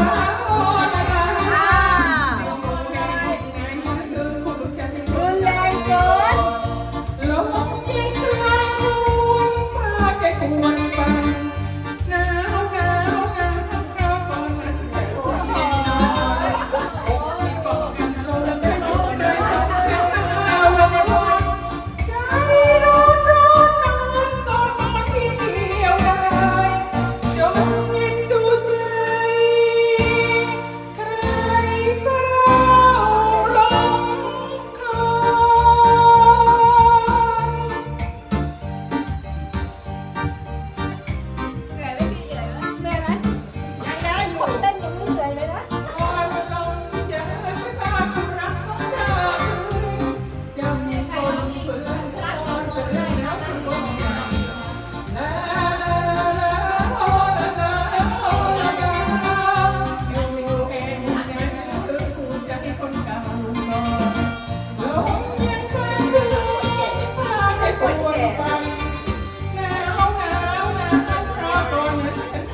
Yeah.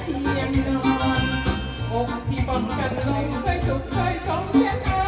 เพียงนอนอกพี่ปองกันลงเคยสุขเคยสงแค่น